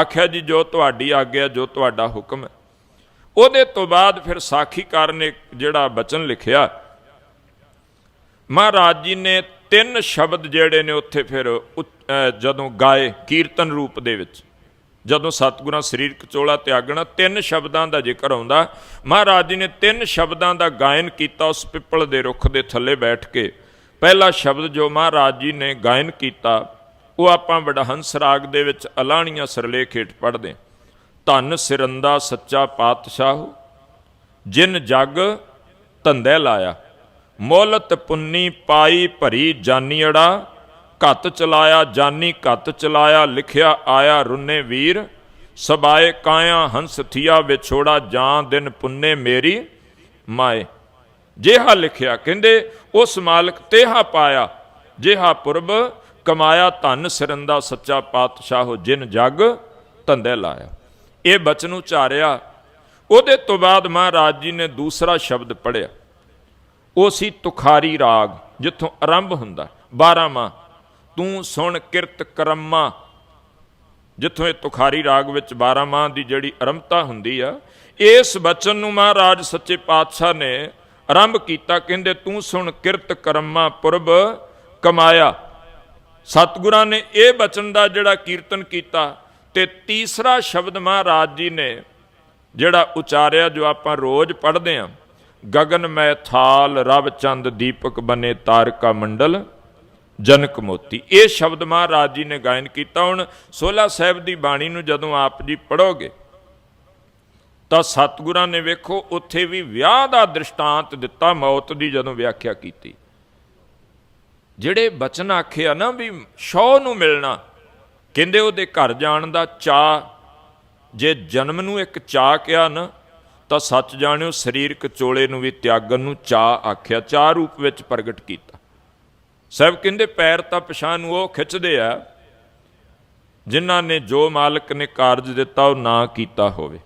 ਆਖਿਆ ਜੀ, ਜੋ ਤੁਹਾਡੀ ਆਗਿਆ, ਜੋ ਤੁਹਾਡਾ ਹੁਕਮ ਹੈ। ਉਹਦੇ ਤੋਂ ਬਾਅਦ ਫਿਰ ਸਾਖੀਕਾਰ ਨੇ ਜਿਹੜਾ ਬਚਨ ਲਿਖਿਆ, ਮਹਾਰਾਜ ਜੀ ਨੇ ਤਿੰਨ ਸ਼ਬਦ ਜਿਹੜੇ ਨੇ ਉੱਥੇ ਫਿਰ ਉਚ- ਜਦੋਂ ਗਾਏ ਕੀਰਤਨ ਰੂਪ ਦੇ ਵਿੱਚ, ਜਦੋਂ ਸਤਿਗੁਰਾਂ ਸਰੀਰਕ ਚੋਲਾ ਤਿਆਗਣਾ, ਤਿੰਨ ਸ਼ਬਦਾਂ ਦਾ ਜ਼ਿਕਰ ਆਉਂਦਾ। ਮਹਾਰਾਜ ਜੀ ਨੇ ਤਿੰਨ ਸ਼ਬਦਾਂ ਦਾ ਗਾਇਨ ਕੀਤਾ ਉਸ ਪਿੱਪਲ ਦੇ ਰੁੱਖ ਦੇ ਥੱਲੇ ਬੈਠ ਕੇ। ਪਹਿਲਾ ਸ਼ਬਦ ਜੋ ਮਹਾਰਾਜ ਜੀ ਨੇ ਗਾਇਨ ਕੀਤਾ, ਉਹ ਆਪਾਂ ਵਡਹੰਸ ਰਾਗ ਦੇ ਵਿੱਚ ਅਲਾਣੀਆਂ ਸਰਲੇਖ ਹੇਠ ਪੜ੍ਹਦੇ ਧੰਨ ਸਿਰੰਦਾ ਸੱਚਾ ਪਾਤਸ਼ਾਹ, ਜਿਨ ਜਗ ਧੰਦੇ ਲਾਇਆ। ਮੋਲਤ ਪੁੰਨੀ ਪਾਈ ਭਰੀ ਜਾਨੀੜਾ ਘੱਤ ਚਲਾਇਆ ਜਾਨੀ ਘੱਤ ਚਲਾਇਆ, ਲਿਖਿਆ ਆਇਆ ਰੁੰਨੇ ਵੀਰ, ਸਬਾਏ ਕਾਇਆ ਹੰਸ ਥੀਆ ਵਿਛੋੜਾ, ਜਾਂ ਦਿਨ ਪੁੰਨੇ ਮੇਰੀ ਮਾਏ। ਜਿਹਾ ਲਿਖਿਆ ਕਹਿੰਦੇ, ਉਸ ਮਾਲਕ ਤੇਹਾ ਪਾਇਆ, ਜਿਹਾ ਪੁਰਬ ਕਮਾਇਆ ਧਨ ਸਿਰੰਦਾ ਸੱਚਾ ਪਾਤਸ਼ਾਹ ਜਿਨ ਜਗ ਧੰਦੇ ਲਾਇਆ। ਇਹ ਬਚਨ ਉਚਾਰਿਆ। ਉਹਦੇ ਤੋਂ ਬਾਅਦ ਮਹਾਰਾਜ ਜੀ ਨੇ ਦੂਸਰਾ ਸ਼ਬਦ ਪੜਿਆ ਉਹ ਸੀ ਤੁਖਾਰੀ ਰਾਗ, ਜਿੱਥੋਂ ਆਰੰਭ ਹੁੰਦਾ 12ਵਾਂ ਤੂੰ ਸੁਣ ਕਿਰਤ ਕਰਮਾ। ਜਿੱਥੋਂ ਇਹ ਤੁਖਾਰੀ ਰਾਗ ਵਿੱਚ 12ਵਾਂ ਦੀ ਜਿਹੜੀ ਆਰੰਭਤਾ ਹੁੰਦੀ ਆ, ਇਸ ਬਚਨ ਨੂੰ ਮਹਾਰਾਜ ਸੱਚੇ ਪਾਤਸ਼ਾਹ ਨੇ ਆਰੰਭ ਕੀਤਾ, ਕਹਿੰਦੇ, ਤੂੰ ਸੁਣ ਕਿਰਤ ਕਰਮਾ ਪੁਰਬ ਕਮਾਇਆ। ਸਤਿਗੁਰਾਂ ਨੇ ਇਹ ਬਚਨ ਦਾ ਜਿਹੜਾ ਕੀਰਤਨ ਕੀਤਾ ਤੇ ਤੀਸਰਾ ਸ਼ਬਦ ਮਹਾਰਾਜ ਜੀ ਨੇ ਜਿਹੜਾ ਉਚਾਰਿਆ, ਜੋ ਆਪਾਂ ਰੋਜ਼ ਪੜ੍ਹਦੇ ਆਂ ਗगन ਮੈਂ ਥਾਲ, ਰਵ ਚੰਦ ਦੀਪਕ ਬਨੇ ਤਾਰਕਾ ਮੰਡਲ, ਜਨਕ ਮੋਤੀ। ਇਹ ਸ਼ਬਦ ਮਹਾਰਾਜ ਜੀ ਨੇ ਗਾਇਨ ਕੀਤਾ। ਹੁਣ ਸੋਲਾ ਸਾਹਿਬ ਦੀ ਬਾਣੀ ਨੂੰ ਜਦੋਂ ਆਪ ਜੀ ਪੜੋਗੇ ਤਾਂ ਸਤਿਗੁਰਾਂ ਨੇ ਵੇਖੋ, ਉੱਥੇ ਵੀ ਵਿਆਹ ਦਾ ਦ੍ਰਿਸ਼ਟਾਂਤ ਦਿੱਤਾ, ਮੌਤ ਦੀ ਜਦੋਂ ਵਿਆਖਿਆ ਕੀਤੀ। ਜਿਹੜੇ ਬਚਨ ਆਖਿਆ ਨਾ ਵੀ ਸ਼ੌ ਨੂੰ ਮਿਲਣਾ, ਕਹਿੰਦੇ ਉਹਦੇ ਘਰ ਜਾਣ ਦਾ ਚਾ ਜੇ ਜਨਮ ਨੂੰ ਇੱਕ ਚਾ ਕਿਹਾ ਨਾ, ਤਾਂ ਸੱਚ ਜਾਣਿਓ ਸਰੀਰਕ ਚੋਲੇ ਨੂੰ ਵੀ ਤਿਆਗਨ ਨੂੰ ਚਾ ਆਖਿਆ ਚਾ ਰੂਪ ਵਿੱਚ ਪ੍ਰਗਟ ਕੀਤਾ। ਸਭ ਕਹਿੰਦੇ ਪੈਰ ਤਾਂ ਪਛਾਣ ਨੂੰ ਉਹ ਖਿੱਚਦੇ ਆ, ਜਿਨ੍ਹਾਂ ਨੇ ਜੋ ਮਾਲਕ ਨੇ ਕਾਰਜ ਦਿੱਤਾ, ਉਹ ਨਾ ਕੀਤਾ ਹੋਵੇ।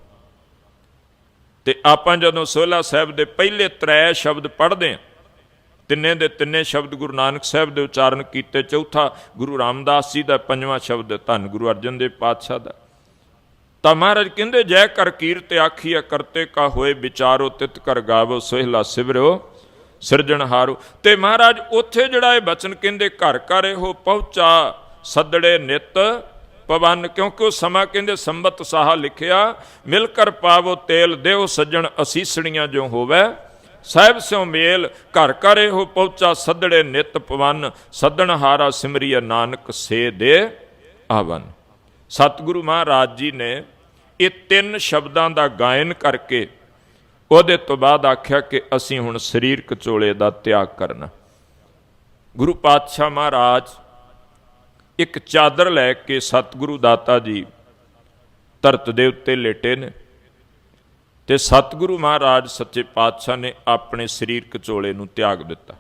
ਤੇ ਆਪਾਂ ਜਦੋਂ ਸੋਲਾ ਸਾਹਿਬ ਦੇ ਪਹਿਲੇ ਤ੍ਰੈ ਸ਼ਬਦ ਪੜ੍ਹਦੇ ਹਾਂ, ਤਿੰਨੇ ਦੇ ਤਿੰਨੇ ਸ਼ਬਦ ਗੁਰੂ ਨਾਨਕ ਸਾਹਿਬ ਦੇ ਉਚਾਰਨ ਕੀਤੇ, ਚੌਥਾ ਗੁਰੂ ਰਾਮਦਾਸ ਜੀ ਦਾ, ਪੰਜਵਾਂ ਸ਼ਬਦ ਧੰਨ ਗੁਰੂ ਅਰਜਨ ਦੇਵ ਪਾਤਸ਼ਾਹ ਦਾ। ਤਾਂ ਮਹਾਰਾਜ ਕਹਿੰਦੇ, ਜੈ ਕਰ ਕੀਰਤ ਆਖੀਆ ਕਰਤੇ ਕਾ ਹੋਏ ਵਿਚਾਰੋ, ਤਿਤ ਕਰ ਗਾਵੋ, ਸੋਹਿਲਾ ਸਿਵਰਿਓ ਸਿਰਜਣਹਾਰੋ ਤੇ ਮਹਾਰਾਜ, ਉੱਥੇ ਜਿਹੜਾ ਇਹ ਬਚਨ ਕਹਿੰਦੇ, ਘਰ ਘਰ ਇਹੋ ਪਹੁੰਚਾ, ਸੱਦੜੇ ਨਿਤ ਪਵਨ ਕਿਉਂਕਿ ਉਹ ਸਮਾਂ ਕਹਿੰਦੇ ਸੰਬਤ ਸਾਹਾ ਲਿਖਿਆ, ਮਿਲ ਕਰ ਪਾਵੋ ਤੇਲ ਦੇਵ ਸੱਜਣ ਅਸੀਸਣੀਆਂ ਜੋ ਹੋਵੇ। ਸਾਹਿਬ ਸਿਓ ਮੇਲ, ਘਰ ਘਰ ਇਹੋ ਪਹੁੰਚਾ ਸੱਦੜੇ ਨਿਤ ਪਵਨ, ਸੱਦਣ ਹਾਰਾ ਸਿਮਰੀਆ ਨਾਨਕ ਸੇ ਦੇ ਆਵਨ। ਸਤਿਗੁਰੂ ਮਹਾਰਾਜ ਜੀ ਨੇ ਇਹ ਤਿੰਨ ਸ਼ਬਦਾਂ ਦਾ ਗਾਇਨ ਕਰਕੇ ਉਹਦੇ ਤੋਂ ਬਾਅਦ ਆਖਿਆ ਕਿ ਅਸੀਂ ਹੁਣ ਸਰੀਰਕ ਚੋਲੇ ਦਾ ਤਿਆਗ ਕਰਨਾ। ਗੁਰੂ ਪਾਤਸ਼ਾਹ ਮਹਾਰਾਜ ਇੱਕ ਚਾਦਰ ਲੈ ਕੇ ਸਤਿਗੁਰੂ ਦਾਤਾ ਜੀ ਧਰਤ ਦੇ ਉੱਤੇ ਲੇਟੇ ਨੇ ਤੇ ਸਤਿਗੁਰੂ ਮਹਾਰਾਜ ਸੱਚੇ ਪਾਤਸ਼ਾਹ ਨੇ ਆਪਣੇ ਸਰੀਰਕ ਚੋਲੇ ਨੂੰ ਤਿਆਗ ਦਿੱਤਾ।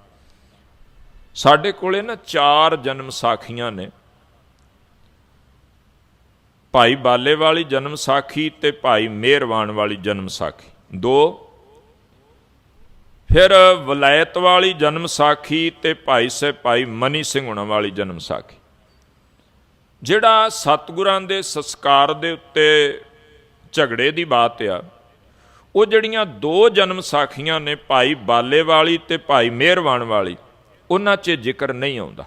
ਸਾਡੇ ਕੋਲੇ ਨਾ ਚਾਰ ਜਨਮ ਸਾਖੀਆਂ ਨੇ। ਭਾਈ ਬਾਲੇ ਵਾਲੀ ਜਨਮ ਸਾਖੀ ਤੇ ਭਾਈ ਮਿਹਰਵਾਨ ਵਾਲੀ ਜਨਮ ਸਾਖੀ। ਦੋ, ਫਿਰ ਵਲਾਇਤ ਵਾਲੀ ਜਨਮ ਸਾਖੀ ਤੇ ਭਾਈ ਸਾਹਿਬ ਭਾਈ ਮਨੀ ਸਿੰਘ ਹੁਣਾਂ ਵਾਲੀ ਜਨਮ ਸਾਖੀ। ਜਿਹੜਾ ਸਤਿਗੁਰਾਂ ਦੇ ਸੰਸਕਾਰ ਦੇ ਉੱਤੇ ਝਗੜੇ ਦੀ ਬਾਤ ਆ, ਉਹ ਜਿਹੜੀਆਂ ਦੋ ਜਨਮ ਸਾਖੀਆਂ ਨੇ, ਭਾਈ ਬਾਲੇ ਵਾਲੀ ਤੇ ਭਾਈ ਮਿਹਰਵਾਨ ਵਾਲੀ, ਉਹਨਾਂ 'ਚ ਜ਼ਿਕਰ ਨਹੀਂ ਆਉਂਦਾ।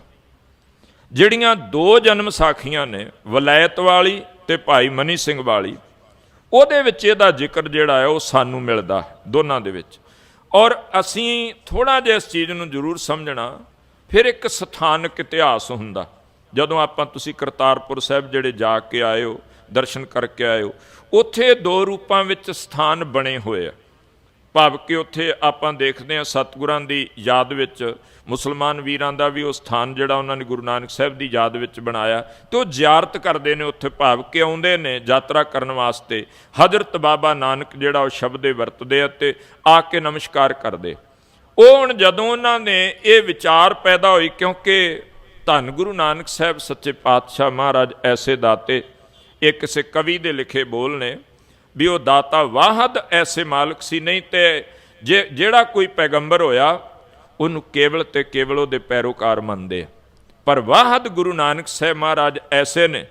ਜਿਹੜੀਆਂ ਦੋ ਜਨਮ ਸਾਖੀਆਂ ਨੇ ਵਲਾਇਤ ਵਾਲੀ ਤੇ ਭਾਈ ਮਨੀ ਸਿੰਘ ਵਾਲੀ, ਉਹਦੇ ਵਿੱਚ ਇਹਦਾ ਜ਼ਿਕਰ ਜਿਹੜਾ ਹੈ ਉਹ ਸਾਨੂੰ ਮਿਲਦਾ ਹੈ, ਦੋਨਾਂ ਦੇ ਵਿੱਚ। ਔਰ ਅਸੀਂ ਥੋੜਾ ਜਿਹਾ ਇਸ ਚੀਜ਼ ਨੂੰ ਜ਼ਰੂਰ ਸਮਝਣਾ, ਫਿਰ ਇੱਕ ਸਥਾਨਕ ਇਤਿਹਾਸ ਹੁੰਦਾ। ਜਦੋਂ ਆਪਾਂ ਤੁਸੀਂ ਕਰਤਾਰਪੁਰ ਸਾਹਿਬ ਜਿਹੜੇ ਜਾ ਕੇ ਆਏ ਹੋ ਦਰਸ਼ਨ ਕਰਕੇ ਆਏ ਹੋ ਉੱਥੇ ਦੋ ਰੂਪਾਂ ਵਿੱਚ ਸਥਾਨ ਬਣੇ ਹੋਏ ਆ। ਭਾਵ ਕਿ ਉੱਥੇ ਆਪਾਂ ਦੇਖਦੇ ਹਾਂ ਸਤਿਗੁਰਾਂ ਦੀ ਯਾਦ ਵਿੱਚ, ਮੁਸਲਮਾਨ ਵੀਰਾਂ ਦਾ ਵੀ ਉਹ ਸਥਾਨ ਜਿਹੜਾ ਉਹਨਾਂ ਨੇ ਗੁਰੂ ਨਾਨਕ ਸਾਹਿਬ ਦੀ ਯਾਦ ਵਿੱਚ ਬਣਾਇਆ ਤੇ ਉਹ ਜ਼ਿਆਰਤ ਕਰਦੇ ਨੇ ਉੱਥੇ, ਭਾਵ ਕਿ ਆਉਂਦੇ ਨੇ ਯਾਤਰਾ ਕਰਨ ਵਾਸਤੇ। ਹਜ਼ਰਤ ਬਾਬਾ ਨਾਨਕ ਜਿਹੜਾ ਉਹ ਸ਼ਬਦੇ ਵਰਤਦੇ ਆ ਤੇ ਆ ਕੇ ਨਮਸਕਾਰ ਕਰਦੇ। ਉਹ ਹੁਣ ਜਦੋਂ ਉਹਨਾਂ ਨੇ ਇਹ ਵਿਚਾਰ ਪੈਦਾ ਹੋਈ ਕਿਉਂਕਿ ਧੰਨ ਗੁਰੂ ਨਾਨਕ ਸਾਹਿਬ ਸੱਚੇ ਪਾਤਸ਼ਾਹ ਮਹਾਰਾਜ ਐਸੇ ਦਾਤੇ ਇਹ ਕਿਸੇ ਕਵੀ ਦੇ ਲਿਖੇ ਬੋਲ ਨੇ ਵੀ ਉਹ ਦਾਤਾ ਵਾਹਦ ਐਸੇ ਮਾਲਕ ਸੀ ਨਹੀਂ ਤੇ ਜੇ, ਜਿਹੜਾ ਕੋਈ ਪੈਗੰਬਰ ਹੋਇਆ, ਉਹਨੂੰ ਕੇਵਲ ਤੇ ਕੇਵਲ ਉਹਦੇ ਪੈਰੋਕਾਰ ਮੰਨਦੇ ਪਰ ਵਾਹਦ ਗੁਰੂ ਨਾਨਕ ਸਾਹਿਬ ਮਹਾਰਾਜ ਐਸੇ ਨੇ,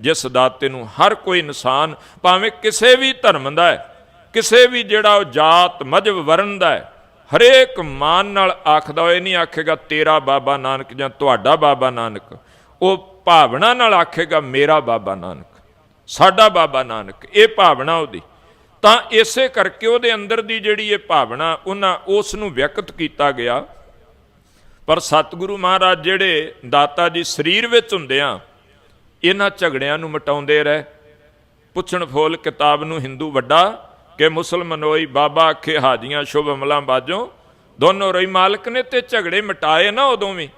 ਜਿਸ ਦਾਤੇ ਨੂੰ ਹਰ ਕੋਈ ਇਨਸਾਨ, ਭਾਵੇਂ ਕਿਸੇ ਵੀ ਧਰਮ ਦਾ ਹੈ, ਕਿਸੇ ਵੀ ਜਿਹੜਾ ਉਹ ਜਾਤ, ਮਜਬ ਵਰਨ ਦਾ ਹੈ ਹਰੇਕ ਮਾਨ ਨਾਲ ਆਖਦਾ ਹੋਏ ਨਹੀਂ ਆਖੇਗਾ, ਤੇਰਾ ਬਾਬਾ ਨਾਨਕ ਜਾਂ ਤੁਹਾਡਾ ਬਾਬਾ ਨਾਨਕ। ਉਹ ਭਾਵਨਾ ਨਾਲ ਆਖੇਗਾ, ਮੇਰਾ ਬਾਬਾ ਨਾਨਕ, ਸਾਡਾ ਬਾਬਾ ਨਾਨਕ। ਇਹ ਭਾਵਨਾ ਉਹਦੀ। ਤਾਂ ਇਸੇ ਕਰਕੇ ਉਹਦੇ ਅੰਦਰ ਦੀ ਜਿਹੜੀ ਇਹ ਭਾਵਨਾ, ਉਹਨਾਂ ਉਸ ਨੂੰ ਵਿਅਕਤ ਕੀਤਾ ਗਿਆ। ਪਰ ਸਤਿਗੁਰੂ ਮਹਾਰਾਜ ਜਿਹੜੇ ਦਾਤਾ ਜੀ ਸਰੀਰ ਵਿੱਚ ਹੁੰਦੇ ਆ, ਇਹਨਾਂ ਝਗੜਿਆਂ ਨੂੰ ਮਟਾਉਂਦੇ ਰਹੇ। ਪੁੱਛਣ ਫੋਲ ਕਿਤਾਬ ਨੂੰ ਹਿੰਦੂ ਵੱਡਾ ਕਿ ਮੁਸਲਮਨੋਈ ਬਾਬਾ ਆਖੇ, ਹਾਜੀਆਂ ਸ਼ੁਭ ਅਮਲਾਂ ਬਾਜੋਂ ਦੋਨੋਂ ਰਹੀ ਮਾਲਕ ਨੇ ਤੇ ਝਗੜੇ ਮਟਾਏ ਨਾ ਉਦੋਂ ਵੀ।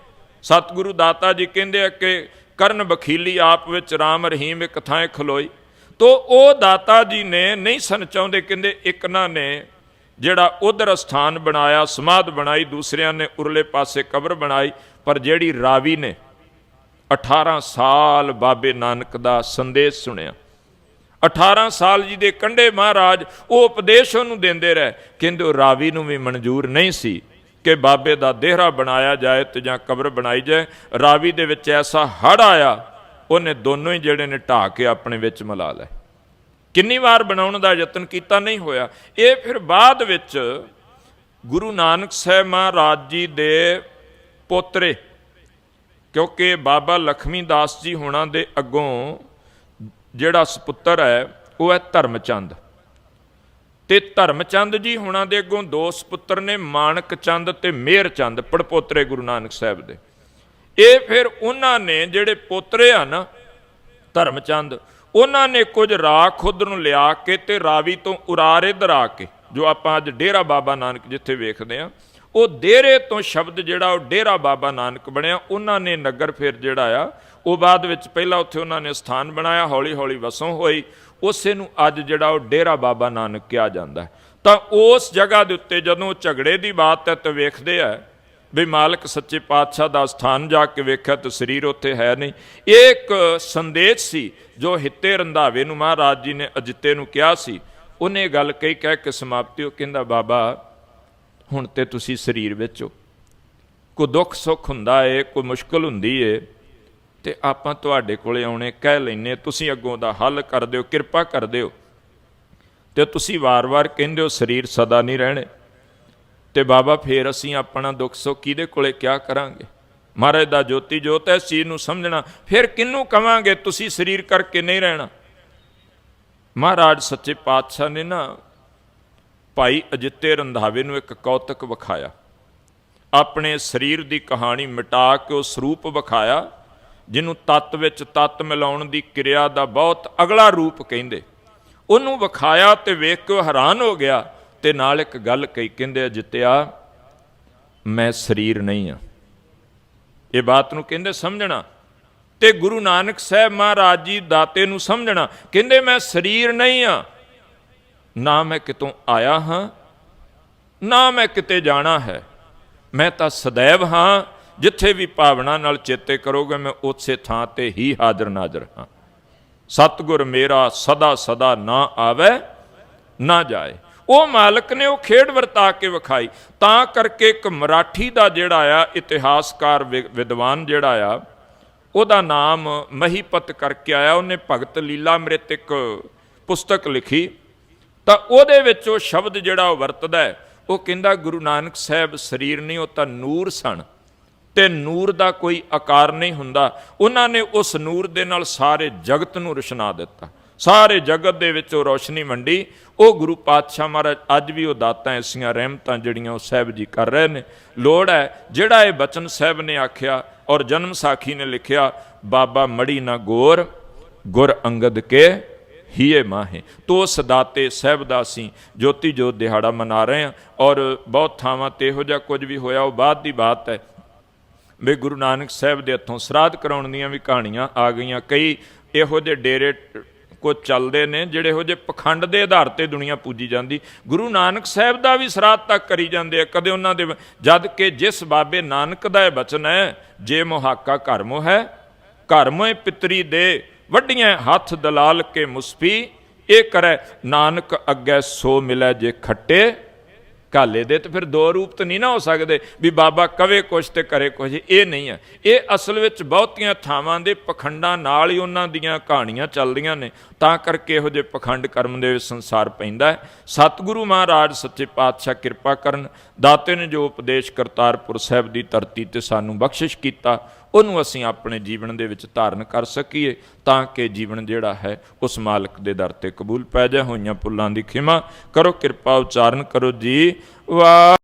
ਸਤਿਗੁਰੂ ਦਾਤਾ ਜੀ ਕਹਿੰਦੇ ਆ ਕਿ ਕਰਨ ਬਖੀਲੀ ਆਪ ਵਿੱਚ ਰਾਮ ਰਹੀਮ ਇੱਕ ਥਾਂ ਖਲੋਈ। ਤੋ ਉਹ ਦਾਤਾ ਜੀ ਨੇ ਨਹੀਂ ਸਨ ਚਾਹੁੰਦੇ, ਕਹਿੰਦੇ ਇੱਕ ਨਾ ਨੇ ਜਿਹੜਾ ਉਧਰ ਸਥਾਨ ਬਣਾਇਆ, ਸਮਾਧ ਬਣਾਈ, ਦੂਸਰਿਆਂ ਨੇ ਉਰਲੇ ਪਾਸੇ ਕਬਰ ਬਣਾਈ, ਪਰ ਜਿਹੜੀ ਰਾਵੀ ਨੇ 18 ਸਾਲ ਬਾਬੇ ਨਾਨਕ ਦਾ ਸੰਦੇਸ਼ ਸੁਣਿਆ। 18 ਸਾਲ ਜੀ ਦੇ ਕੰਡੇ ਮਹਾਰਾਜ ਉਹ ਉਪਦੇਸ਼ ਉਹਨੂੰ ਦਿੰਦੇ ਰਹੇ। ਕਹਿੰਦੇ ਉਹ ਰਾਵੀ ਨੂੰ ਵੀ ਮਨਜ਼ੂਰ ਨਹੀਂ ਸੀ ਕਿ ਬਾਬੇ ਦਾ ਦੇਹਰਾ ਬਣਾਇਆ ਜਾਏ ਤੇ ਜਾਂ ਕਬਰ ਬਣਾਈ ਜਾਏ। ਰਾਵੀ ਦੇ ਵਿੱਚ ਐਸਾ ਹੜ ਆਇਆ, ਉਹਨੇ ਦੋਨੋਂ ਹੀ ਜਿਹੜੇ ਨੇ ਢਾ ਕੇ ਆਪਣੇ ਵਿੱਚ ਮਿਲਾ ਲਏ। ਕਿੰਨੀ ਵਾਰ ਬਣਾਉਣ ਦਾ ਯਤਨ ਕੀਤਾ ਨਹੀਂ ਹੋਇਆ। ਇਹ ਫਿਰ ਬਾਅਦ ਵਿੱਚ ਗੁਰੂ ਨਾਨਕ ਸਾਹਿਬ ਮਹਾਰਾਜ ਜੀ ਦੇ ਪੋਤਰੇ, ਕਿਉਂਕਿ ਬਾਬਾ ਲਖਮੀ ਦਾਸ ਜੀ ਹੋਣਾ ਦੇ ਅੱਗੋਂ ਜਿਹੜਾ ਸੁਪੁੱਤਰ ਹੈ, ਉਹ ਹੈ ਧਰਮਚੰਦ। ਤੇ ਧਰਮਚੰਦ ਜੀ ਹੁਣਾਂ ਦੇ ਅੱਗੋਂ ਦੋ ਸਪੁੱਤਰ ਨੇ, ਮਾਨਕ ਚੰਦ ਤੇ ਮਿਹਰ ਚੰਦ, ਪੜਪੋਤਰੇ ਗੁਰੂ ਨਾਨਕ ਸਾਹਿਬ ਦੇ। ਇਹ ਫਿਰ ਉਹਨਾਂ ਨੇ ਜਿਹੜੇ ਪੋਤਰੇ ਆ ਨਾ, ਧਰਮਚੰਦ, ਉਹਨਾਂ ਨੇ ਕੁਝ ਰਾਖ ਖੁਦ ਨੂੰ ਲਿਆ ਕੇ ਤੇ ਰਾਵੀ ਤੋਂ ਉਰਾਰ ਇੱਧਰ ਆ ਕੇ, ਜੋ ਆਪਾਂ ਅੱਜ ਡੇਰਾ ਬਾਬਾ ਨਾਨਕ ਜਿੱਥੇ ਵੇਖਦੇ ਆ, ਉਹ ਡੇਰੇ ਤੋਂ ਸ਼ਬਦ ਜਿਹੜਾ ਉਹ ਡੇਰਾ ਬਾਬਾ ਨਾਨਕ ਬਣਿਆ, ਉਹਨਾਂ ਨੇ ਨਗਰ ਫਿਰ ਜਿਹੜਾ ਆ ਉਹ ਬਾਅਦ ਵਿੱਚ ਪਹਿਲਾਂ ਉੱਥੇ ਉਹਨਾਂ ਨੇ ਸਥਾਨ ਬਣਾਇਆ ਹੌਲੀ ਹੌਲੀ ਵਸੋਂ ਹੋਈ। ਉਸੇ ਨੂੰ ਅੱਜ ਜਿਹੜਾ ਉਹ ਡੇਰਾ ਬਾਬਾ ਨਾਨਕ ਕਿਹਾ ਜਾਂਦਾ ਤਾਂ ਉਸ ਜਗ੍ਹਾ ਦੇ ਉੱਤੇ ਜਦੋਂ ਝਗੜੇ ਦੀ ਬਾਤ ਹੈ ਤਾਂ ਵੇਖਦੇ ਆ ਵੀ ਮਾਲਕ ਸੱਚੇ ਪਾਤਸ਼ਾਹ ਦਾ ਸਥਾਨ ਜਾ ਕੇ ਵੇਖਿਆ ਤਾਂ ਸਰੀਰ ਉੱਥੇ ਹੈ ਨਹੀਂ। ਇਹ ਇੱਕ ਸੰਦੇਸ਼ ਸੀ ਜੋ ਹਿੱਤੇ ਰੰਧਾਵੇ ਨੂੰ ਮਹਾਰਾਜ ਜੀ ਨੇ ਅਜਿੱਤੇ ਨੂੰ ਕਿਹਾ ਸੀ। ਉਹਨੇ ਗੱਲ ਕਹੀ, ਕਹਿ ਕੇ ਸਮਾਪਤੀ ਉਹ ਕਹਿੰਦਾ, ਬਾਬਾ, ਹੁਣ ਤੇ ਤੁਸੀਂ ਸਰੀਰ ਵਿੱਚ ਹੋ। ਕੋਈ ਦੁੱਖ ਸੁੱਖ ਹੁੰਦਾ ਏ, ਕੋਈ ਮੁਸ਼ਕਲ ਹੁੰਦੀ ਏ ਤੇ ਆਪਾਂ ਤੁਹਾਡੇ ਕੋਲੇ ਆਉਣੇ, ਕਹਿ ਲੈਨੇ ਤੁਸੀਂ ਅੱਗੋਂ ਦਾ ਹੱਲ ਕਰ ਦਿਓ, ਕਿਰਪਾ ਕਰ ਦਿਓ। ਤੇ ਤੁਸੀਂ ਵਾਰ-ਵਾਰ ਕਹਿੰਦੇ ਹੋ, ਸਰੀਰ ਸਦਾ ਨਹੀਂ ਰਹਿਣੇ। ਤੇ ਬਾਬਾ, ਫੇਰ ਅਸੀਂ ਆਪਣਾ ਦੁੱਖ ਸੁੱਖ ਕਿਹਦੇ ਕੋਲੇ ਕਿਆ ਕਰਾਂਗੇ? ਮਹਾਰਾਜ ਦਾ ਜੋਤੀ ਜੋਤ ਹੈ, ਇਸ ਚੀਜ਼ ਨੂੰ ਸਮਝਣਾ। ਫਿਰ ਕਿਹਨੂੰ ਕਵਾਂਗੇ, ਤੁਸੀਂ ਸਰੀਰ ਕਰਕੇ ਨਹੀਂ ਰਹਿਣਾ? ਮਹਾਰਾਜ ਸੱਚੇ ਪਾਤਸ਼ਾਹ ਨੇ ਨਾ ਭਾਈ ਅਜਿੱਤੇ ਰੰਧਾਵੇ ਨੂੰ ਇੱਕ ਕੌਤਕ ਵਿਖਾਇਆ। ਆਪਣੇ ਸਰੀਰ ਦੀ ਕਹਾਣੀ ਮਿਟਾ ਕੇ ਉਹ ਸਰੂਪ ਵਿਖਾਇਆ। ਜਿਹਨੂੰ ਤਤ ਵਿੱਚ ਤਤ ਮਿਲਾਉਣ ਦੀ ਕਿਰਿਆ ਦਾ ਬਹੁਤ ਅਗਲਾ ਰੂਪ ਕਹਿੰਦੇ। ਉਹਨੂੰ ਵਿਖਾਇਆ ਤੇ ਵੇਖ ਕੇ ਹੈਰਾਨ ਹੋ ਗਿਆ ਤੇ ਨਾਲ ਇੱਕ ਗੱਲ ਕਹੀ, ਕਹਿੰਦੇ ਜਿੱਤਿਆ ਮੈਂ ਸਰੀਰ ਨਹੀਂ ਆ ਇਹ ਬਾਤ ਨੂੰ ਕਹਿੰਦੇ ਸਮਝਣਾ ਤੇ ਗੁਰੂ ਨਾਨਕ ਸਾਹਿਬ ਮਹਾਰਾਜ ਜੀ ਦਾਤੇ ਨੂੰ ਸਮਝਣਾ, ਕਹਿੰਦੇ, ਮੈਂ ਸਰੀਰ ਨਹੀਂ ਆ ਨਾ ਮੈਂ ਕਿਤੋਂ ਆਇਆ ਹਾਂ, ਨਾ ਮੈਂ ਕਿਤੇ ਜਾਣਾ ਹੈ। ਮੈਂ ਤਾਂ ਸदैव ਹਾਂ ਜਿੱਥੇ ਵੀ ਭਾਵਨਾ ਨਾਲ ਚੇਤੇ ਕਰੋਗੇ, ਮੈਂ ਉਸੇ ਥਾਂ ਤੇ ਹੀ ਹਾਜ਼ਰ ਨਾਜ਼ਰ ਹਾਂ। ਸਤਿਗੁਰ ਮੇਰਾ ਸਦਾ ਸਦਾ ਨਾ ਆਵੇ, ਨਾ ਜਾਏ। ਉਹ ਮਾਲਕ ਨੇ ਉਹ ਖੇਡ ਵਰਤਾ ਕੇ ਵਿਖਾਈ। ਤਾਂ ਕਰਕੇ ਇੱਕ ਮਰਾਠੀ ਦਾ ਜਿਹੜਾ ਆ, ਇਤਿਹਾਸਕਾਰ ਵਿ- ਵਿਦਵਾਨ ਜਿਹੜਾ ਆ, ਉਹਦਾ ਨਾਮ ਮਹੀਪਤ ਕਰਕੇ ਆਇਆ। ਉਹਨੇ ਭਗਤ ਲੀਲਾ ਅੰਮ੍ਰਿਤ ਇੱਕ ਪੁਸਤਕ ਲਿਖੀ। ਤਾਂ ਉਹਦੇ ਵਿੱਚ ਉਹ ਸ਼ਬਦ ਜਿਹੜਾ ਉਹ ਵਰਤਦਾ ਉਹ ਕਹਿੰਦਾ ਗੁਰੂ ਨਾਨਕ ਸਾਹਿਬ ਸਰੀਰ ਨਹੀਂ ਉਹ ਤਾਂ ਨੂਰ ਸਨ। ਤੇ ਨੂਰ ਦਾ ਕੋਈ ਆਕਾਰ ਨਹੀਂ ਹੁੰਦਾ। ਉਹਨਾਂ ਨੇ ਉਸ ਨੂਰ ਦੇ ਨਾਲ ਸਾਰੇ ਜਗਤ ਨੂੰ ਰੁਸ਼ਨਾ ਦਿੱਤਾ। ਸਾਰੇ ਜਗਤ ਦੇ ਵਿੱਚ ਉਹ ਰੋਸ਼ਨੀ ਵੰਡੀ। ਉਹ ਗੁਰੂ ਪਾਤਸ਼ਾਹ ਮਹਾਰਾਜ ਅੱਜ ਵੀ ਉਹ ਦਾਤਾਂ ਐਸੀਆਂ ਰਹਿਮਤਾਂ ਜਿਹੜੀਆਂ ਉਹ ਸਾਹਿਬ ਜੀ ਕਰ ਰਹੇ ਨੇ। ਲੋੜ ਹੈ, ਜਿਹੜਾ ਇਹ ਬਚਨ ਸਾਹਿਬ ਨੇ ਆਖਿਆ ਔਰ ਜਨਮ ਸਾਖੀ ਨੇ ਲਿਖਿਆ, ਬਾਬਾ ਮੜੀ ਨਾ ਗੋਰ, ਗੁਰ ਅੰਗਦ ਕੇ ਹੀਏ ਮਾਹੇ। ਤੋ ਸਦਾਤੇ ਸਾਹਿਬ ਦਾ ਅਸੀਂ ਜੋਤੀ ਜੋਤ ਦਿਹਾੜਾ ਮਨਾ ਰਹੇ ਹਾਂ ਔਰ ਬਹੁਤ ਥਾਵਾਂ ਤੇ ਇਹੋ ਜਿਹਾ ਕੁਝ ਵੀ ਹੋਇਆ, ਉਹ ਬਾਅਦ ਦੀ ਬਾਤ ਹੈ। ਵੀ ਗੁਰੂ ਨਾਨਕ ਸਾਹਿਬ ਦੇ ਹੱਥੋਂ ਸਰਾਧ ਕਰਾਉਣ ਦੀਆਂ ਵੀ ਕਹਾਣੀਆਂ ਆ ਗਈਆਂ। ਕਈ ਇਹੋ ਜਿਹੇ ਡੇਰੇ ਕੋ ਚੱਲਦੇ ਨੇ, ਜਿਹੜੇ ਇਹੋ ਜਿਹੇ ਪਖੰਡ ਦੇ ਆਧਾਰ ਤੇ ਦੁਨੀਆ ਪੂਜੀ ਜਾਂਦੀ। ਗੁਰੂ ਨਾਨਕ ਸਾਹਿਬ ਦਾ ਵੀ ਸਰਾਧ ਤੱਕ ਕਰੀ ਜਾਂਦੇ ਆ, ਕਦੇ ਉਹਨਾਂ ਦੇ ਜਦ ਕਿ ਜਿਸ ਬਾਬੇ ਨਾਨਕ ਦਾ ਇਹ ਬਚਨ ਹੈ, ਜੇ ਮੁਹਾਕਾ ਘਰ ਮੋ ਹੈ, ਘਰ ਪਿਤਰੀ ਦੇ ਵੱਡੀਆਂ ਹੱਥ ਦਲਾਲ ਕੇ ਮੁਸਫੀ, ਇਹ ਕਰੈ, ਨਾਨਕ ਅੱਗੇ ਸੋ ਮਿਲੈ ਜੇ ਖੱਟੇ। ਕਾਲੇ ਦੇ ਤੇ ਫਿਰ ਦੋ ਰੂਪ ਤਾਂ ਨਹੀਂ ਨਾ ਹੋ ਸਕਦੇ ਵੀ ਬਾਬਾ ਕਵੇ ਕੁਛ ਤੇ ਕਰੇ ਕੁਛ, ਇਹ ਨਹੀਂ ਹੈ। ਇਹ ਅਸਲ ਵਿੱਚ ਬਹੁਤੀਆਂ ਥਾਵਾਂ ਦੇ ਪਖੰਡਾਂ ਨਾਲ ਹੀ ਉਹਨਾਂ ਦੀਆਂ ਕਹਾਣੀਆਂ ਚੱਲਦੀਆਂ ਨੇ। ਤਾਂ ਕਰਕੇ ਇਹੋ ਜਿਹੇ ਪਖੰਡ ਕਰਮ ਦੇ ਵਿੱਚ ਸੰਸਾਰ ਪੈਂਦਾ ਹੈ। ਸਤਿਗੁਰੂ ਮਹਾਰਾਜ ਸੱਚੇ ਪਾਤਸ਼ਾਹ ਕਿਰਪਾ ਕਰਨ, ਦਾਤੇ ਨੇ ਜੋ ਉਪਦੇਸ਼ ਕਰਤਾਰਪੁਰ ਸਾਹਿਬ ਦੀ ਧਰਤੀ ਤੇ ਸਾਨੂੰ ਬਖਸ਼ਿਸ਼ ਕੀਤਾ। ਉਹਨੂੰ ਅਸੀਂ ਆਪਣੇ ਜੀਵਨ ਦੇ ਵਿੱਚ ਧਾਰਨ ਕਰ ਸਕੀਏ ਤਾਂ ਕਿ ਜੀਵਨ ਜਿਹੜਾ ਹੈ ਉਸ ਮਾਲਕ ਦੇ ਦਰ ਤੇ ਕਬੂਲ ਪੈ ਜਾ ਹੋਈਆਂ ਪੁੱਲਾਂ ਦੀ ਖਿਮਾ ਕਰੋ, ਕਿਰਪਾ ਉਚਾਰਨ ਕਰੋ ਜੀ। ਵਾਹ